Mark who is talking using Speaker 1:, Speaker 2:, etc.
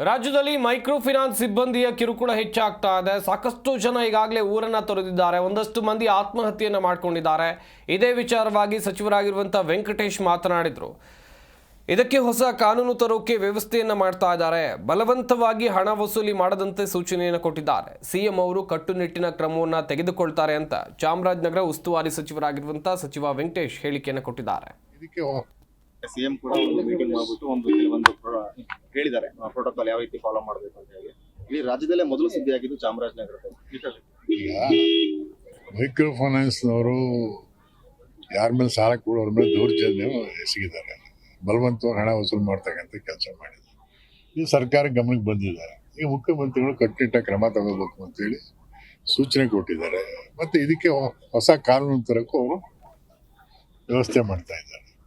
Speaker 1: ರಾಜ್ಯದಲ್ಲಿ micro finance ಸಿಬ್ಬಂದಿಯ ಕಿರುಕುಳ ಹೆಚ್ಚಾಗ್ತಾ ಇದೆ. ಸಾಕಷ್ಟು ಜನ ಈಗಾಗಲೇ ಊರನ್ನು ತೊರೆದಿದ್ದಾರೆ. ಒಂದಷ್ಟು ಮಂದಿ ಆತ್ಮಹತ್ಯೆಯನ್ನು ಮಾಡಿಕೊಂಡಿದ್ದಾರೆ. ಇದೇ ವಿಚಾರವಾಗಿ ಸಚಿವರಾಗಿರುವಂಥ ವೆಂಕಟೇಶ್ ಮಾತನಾಡಿದರು. ಇದಕ್ಕೆ ಹೊಸ ಕಾನೂನು ತರೋಕೆ ವ್ಯವಸ್ಥೆಯನ್ನು ಮಾಡ್ತಾ ಇದ್ದಾರೆ. ಬಲವಂತವಾಗಿ ಹಣ ವಸೂಲಿ ಮಾಡದಂತೆ ಸೂಚನೆಯನ್ನು ಕೊಟ್ಟಿದ್ದಾರೆ. ಸಿಎಂ ಅವರು ಕಟ್ಟುನಿಟ್ಟಿನ ಕ್ರಮವನ್ನು ತೆಗೆದುಕೊಳ್ತಾರೆ ಅಂತ ಚಾಮರಾಜನಗರ ಉಸ್ತುವಾರಿ ಸಚಿವರಾಗಿರುವಂಥ ಸಚಿವ ವೆಂಕಟೇಶ್ ಹೇಳಿಕೆಯನ್ನು ಕೊಟ್ಟಿದ್ದಾರೆ.
Speaker 2: ಸಿಎಂ ಕೂಡ ಒಂದು ಮೀಟಿಂಗ್ ಮಾಡ್ಬಿಟ್ಟು ಒಂದು ಕೆಲವೊಂದು ಪ್ರೋ- ಹೇಳಿದ್ದಾರೆ ಪ್ರೋಟೋಕಾಲ್ ಯಾವ ರೀತಿ ಫಾಲೋ ಮಾಡಬೇಕು ಅಂತ ಹೇಳಿ. ಇಲ್ಲಿ ರಾಜ್ಯದಲ್ಲೇ ಮೊದಲು ಸುದ್ದಿ ಆಗಿದ್ದು ಚಾಮರಾಜನಗರದಲ್ಲಿ
Speaker 3: ಮೈಕ್ರೋ ಫೈನಾನ್ಸ್ ಫೈನಾನ್ಸ್ನವರು ಯಾರ ಮೇಲೆ ಸಾಲ ಕೊಡೋರ ಮೇಲೆ ದೌರ್ಜನ್ಯ ಎಸಗಿದ್ದಾರೆ. ಬಲವಂತವಾಗಿ ಹಣ ವಸೂಲು ಮಾಡ್ತಕ್ಕಂಥ ಕೆಲಸ ಮಾಡಿದ್ದಾರೆ. ಇದು ಸರ್ಕಾರ ಗಮನಕ್ಕೆ ಬಂದಿದ್ದಾರೆ. ಈ ಮುಖ್ಯಮಂತ್ರಿಗಳು ಕಟ್ಟುನಿಟ್ಟ ಕ್ರಮ ತಗೋಬೇಕು ಅಂತೇಳಿ ಸೂಚನೆ ಕೊಟ್ಟಿದ್ದಾರೆ. ಮತ್ತೆ ಇದಕ್ಕೆ ಹೊಸ ಕಾನೂನು ತರಕ್ಕೂ ಅವರು ವ್ಯವಸ್ಥೆ ಮಾಡ್ತಾ ಇದ್ದಾರೆ.